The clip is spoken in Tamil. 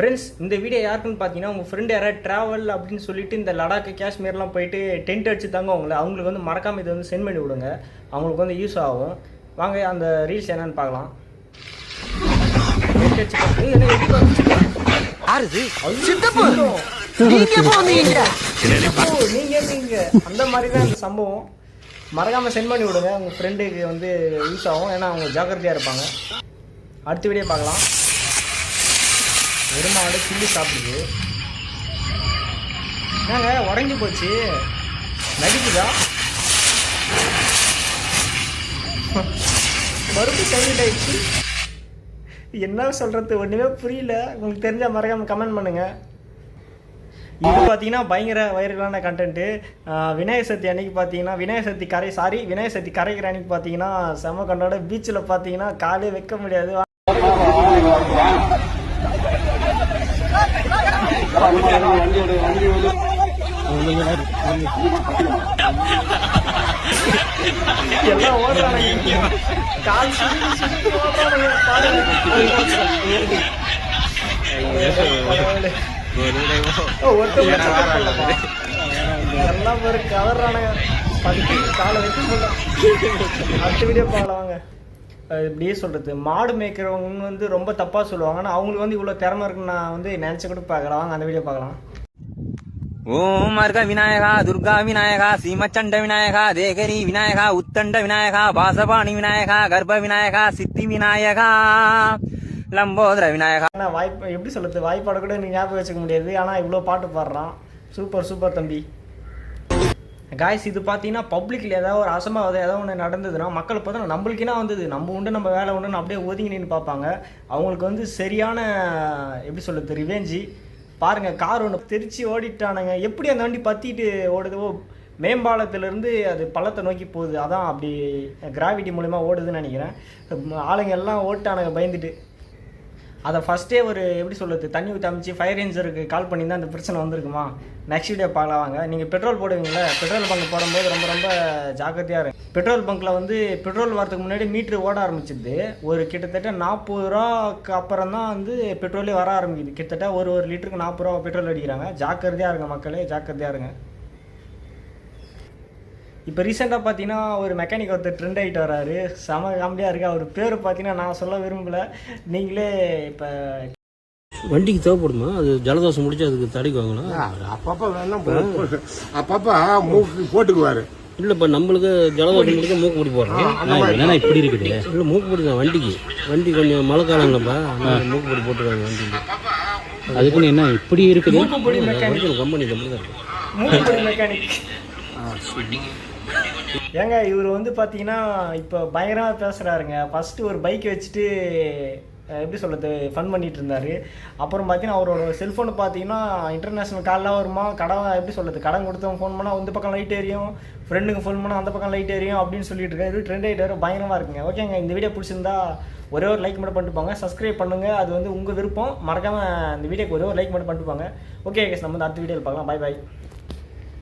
ஃப்ரெண்ட்ஸ் இந்த வீடியோ யாருக்குன்னு பார்த்தீங்கன்னா உங்கள் ஃப்ரெண்டு யாராவது ட்ராவல் அப்படின்னு சொல்லிட்டு இந்த லடாக்கு காஷ்மீர்லாம் போயிட்டு டென்ட் அடிச்சு தாங்க அவங்கள அவங்களுக்கு வந்து மறக்காமல் இதை வந்து சென்ட் பண்ணி விடுங்க. அவங்களுக்கு வந்து யூஸ் ஆகும். வாங்க அந்த ரீல்ஸ் என்னன்னு பார்க்கலாம். அந்த மாதிரி தான் இந்த சம்பவம். மறக்காம சென்ட் பண்ணி விடுங்க. உங்க ஃப்ரெண்டுக்கு வந்து யூஸ் ஆகும். ஏன்னா அவங்க ஜாக்கிரதையா இருப்பாங்க. அடுத்த வீடியோ பார்க்கலாம். ஒரு மாடு கிள்ளி சாப்பிடுது. என்னங்க உடஞ்சி போச்சு. நடிக்குதா? மறுபடியும் சைலண்ட் ஆயிடுச்சு என்ன சொல்கிறது ஒன்றுமே புரியல. உங்களுக்கு தெரிஞ்சால் மறக்காமல் கமெண்ட் பண்ணுங்கள் இது பார்த்தீங்கன்னா பயங்கர வைரலான கண்டென்ட்டு விநாயகர் சதுர்த்தி அன்னைக்கு பார்த்தீங்கன்னா விநாயகர் சதுர்த்தி கரை சாரி விநாயகர் சதுர்த்தி கரைக்கிற அன்னைக்கு பார்த்தீங்கன்னா செம கண்டோட பீச்சில் பார்த்தீங்கன்னா காலே வைக்க முடியாது. ஒருத்தவங்க check பண்ணலப்பா. எல்லாம் ஒரு கவர்றானுங்க படுத்து காலை வைக்க முடியல அடுத்த வீடியோ பார்க்கலாம் வாங்க இப்படியே சொல்றது. மாடு மேய்க்கிறவங்க வந்து ரொம்ப தப்பா சொல்லுவாங்க. ஆனால் அவங்களுக்கு வந்து இவ்வளோ திறமை இருக்குன்னு நான் வந்து நினச்சி கூட பார்க்கலாம் அந்த வீடியோ பார்க்கலாம். ஓம் அர்க விநாயகா துர்கா விநாயகா சீமச்சண்ட விநாயகா தேகரி விநாயகா உத்தண்ட விநாயகா பாசபாணி விநாயகா கர்ப்ப விநாயகா சித்தி விநாயகா லம்போதர விநாயகா. ஆனால் வாய்ப்பு எப்படி சொல்றது? வாய்ப்பாட கூட நீ ஞாபகம் வச்சுக்க முடியாது. ஆனால் இவ்வளோ பாட்டு பாடுறான். சூப்பர் சூப்பர் தம்பி. காய்ஸ் இது பார்த்தீங்கன்னா பப்ளிக்கில் ஏதாவது ஒரு அசம்பாவது ஏதாவது ஒன்று நடந்ததுன்னா மக்கள் பார்த்தா நம்மளுக்குனா வந்தது? நம்ம உண்டு நம்ம வேலை உண்டுன்னு அப்படியே ஒதுங்கி நின்று பார்ப்பாங்க. அவங்களுக்கு வந்து சரியான எப்படி சொல்கிறது ரிவெஞ்சி பாருங்க கார் ஒன்று திருச்சி ஓடிட்டானுங்க. எப்படி அந்த வண்டி பற்றிட்டு ஓடுதோ மேம்பாலத்திலேருந்து அது பள்ளத்தை நோக்கி போகுது. அதான் அப்படி கிராவிட்டி மூலிமா ஓடுதுன்னு நினைக்கிறேன். ஆளுங்க எல்லாம் ஓட்டானுங்க பயந்துட்டு. அதை ஃபஸ்ட்டே ஒரு எப்படி சொல்கிறது தண்ணி ஊற்றி அமைச்சு ஃபயர் ரேஞ்சருக்கு கால் பண்ணி தான் அந்த பிரச்சனை வந்திருக்குமா? நெக்ஸ்ட் டே பார்க்கலாம் வாங்க. நீங்கள் பெட்ரோல் போடுவீங்களே பெட்ரோல் பங்க் போடும்போது ரொம்ப ரொம்ப ஜாக்கிரதையாக இருக்கும் பெட்ரோல் பங்க்கில் வந்து பெட்ரோல் வரதுக்கு முன்னாடி மீட்ரு ஓட ஆரம்பிச்சிது. ஒரு கிட்டத்தட்ட நாற்பது ரூபாக்கு அப்புறம் தான் வந்து பெட்ரோலே வர ஆரம்பிக்குது. கிட்டத்தட்ட ஒரு ஒரு லிட்டருக்கு நாற்பது ரூபா பெட்ரோல் அடிக்கிறாங்க. ஜாக்கிரதையாக இருங்க மக்களே ஜாக்கிரதையாக இருங்க. இப்போ ரீசெண்டாக பார்த்தீங்கன்னா ஒரு மெக்கானிக் ஒருத்தர் ட்ரெண்ட் ஆகிட்டு வராரு செம காமெடியாக இருக்கு. அவர் பேர் பார்த்தீங்கன்னா நான் சொல்ல விரும்பல. நீங்களே இப்போ வண்டிக்கு தேவைப்படுமா? அது ஜலதோஷம் முடிச்சு அதுக்கு தடிக்குவாங்களா அப்பப்ப வேணா போ- போ- அப்பப்ப மூக்கு போட்டுக்குவாரு. இல்ல இப்ப நம்மளுக்கு ஜலதோஷம் முடிக்க மூக்கு முடி போடுறோம். என்னன்னா இப்படி இருக்குது? இல்ல மூக்கு தான் வண்டிக்கு. வண்டி கொஞ்சம் மழை காலங்கப்பா அதனால மூக்கு முடி போட்டுருக்காங்க வண்டிக்கு. அதுக்குன்னு என்ன இப்படி இருக்குது? மூக்குப்பொடி மெக்கானிக் ஒரிஜினல் கம்பெனி கம்பெனி தான் இருக்கு. மூக்குப்பொடி மெக்கானிக் ஏங்க இவர் வந்து பார்த்தீங்கன்னா இப்போ பயங்கரமாக பேசுகிறாருங்க ஃபஸ்ட்டு ஒரு பைக் வச்சுட்டு எப்படி சொல்கிறது ஃபன் பண்ணிட்டு இருந்தார். அப்புறம் பார்த்தீங்கன்னா அவரோட செல்ஃபோனை பார்த்தீங்கன்னா இன்டர்நேஷ்னல் கால்லாம் வருமா கடன் எப்படி சொல்கிறது கடன் கொடுத்தவங்க ஃபோன் பண்ணால் இந்த பக்கம் லைட் எரியும் ஃப்ரெண்டுக்கு ஃபோன் பண்ணால் அந்த பக்கம் லைட் எரியும் அப்படின்னு சொல்லிட்டு இருக்காரு. ட்ரெண்ட் ஆகிட்டாரு பயங்கரமாக இருக்குங்க. ஓகேங்க இந்த வீடியோ பிடிச்சிருந்தா ஒரே ஒரு லைக் மட்டும் பண்ணிட்டு போங்க. சப்ஸ்கிரைப் பண்ணுங்கள் அது வந்து உங்கள் விருப்பம். மறக்காமல் இந்த வீடியோக்கு ஒரே ஒரு லைக் மட்டும் பண்ணிட்டு போங்க. ஓகே நம்ம வந்து அடுத்த வீடியோவில் பார்க்கலாம். Bye bye